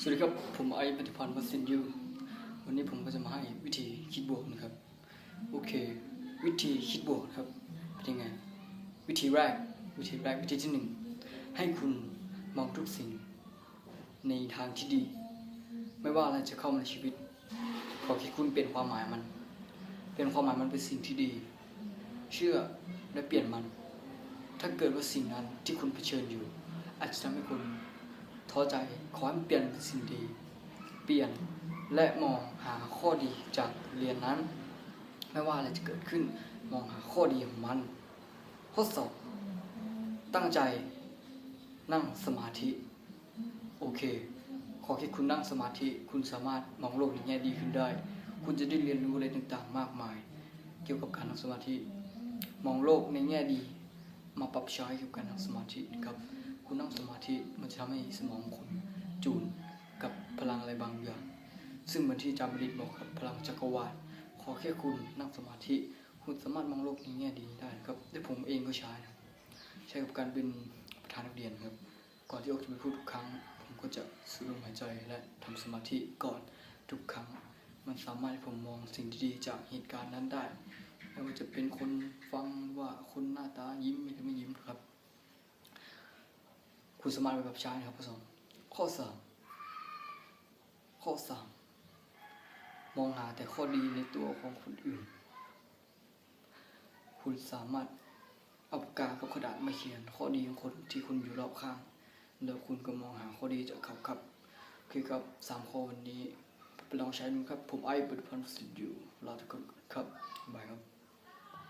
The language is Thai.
สวัสดีครับ ผมไอปฏิพันธ์วัสินยูวันนี้ผมก็จะมาให้วิธีคิดบวกนะครับ โอเค วิธีคิดบวกครับเป็นยังไง วิธีแรก วิธีแรกวิธีที่หนึ่งให้คุณมองทุกสิ่ง ในทางที่ดี ไม่ว่าอะไรจะเข้ามาในชีวิต ขอแค่คุณเปลี่ยนความหมายมัน เปลี่ยนความหมายมันเป็นสิ่งที่ดี เชื่อและเปลี่ยนมัน ถ้าเกิดว่าสิ่งนั้นที่คุณเผชิญอยู่ อาจจะทำให้คุณ ท้อใจขอให้เปลี่ยนเป็นสิ่งดี เปลี่ยนและมองหาข้อดีจากเรียนนั้น ไม่ว่าอะไรจะเกิดขึ้นมองหาข้อดีของมันข้อสอบตั้งใจนั่งสมาธิ โอเค ขอแค่คุณนั่งสมาธิ คุณสามารถมองโลกในแง่ดีขึ้นได้ คุณจะได้เรียนรู้อะไรต่างๆ มากมาย เกี่ยวกับการนั่งสมาธิ มองโลกในแง่ดี มาปรับใช้เกี่ยวกับการนั่งสมาธินะครับ คุณนั่งสมาธิมันจะทำให้สมองคุณจูนกับพลังอะไรบางอย่าง ซึ่งเหมือนที่อาจารย์บดิตบอกครับพลังจักรวาลขอแค่คุณนั่งสมาธิ คุณสามารถมองโลกในแง่ดีได้ครับและผมเองก็ใช้นะใช้กับการเป็นประธานนักเรียนครับ ก่อนที่ออกจะไปพูดทุกครั้ง ผมก็จะสูดลมหายใจและทำสมาธิก่อนทุกครั้ง มันสามารถให้ผมมองสิ่งที่ดีจากเหตุการณ์นั้นได้ไม่ว่าจะเป็นคนฟังว่าคนหน้าตายิ้มหรือไม่ คุณสามารถไปกับใช้นะครับข้อสองข้อสามข้อสามมองหาแต่ข้อดีในตัวของคนอื่น คุณสามารถเอาปากกากับกระดาษมาเขียน ข้อดีของคนที่คุณอยู่รอบข้าง แล้วคุณก็มองหาข้อดีจากเขาครับคือครับสามข้อวันนี้ไปลองใช้ดูครับ ผมไอ้บุตรพันธ์สิทธิ์อยู่ลาทุกคน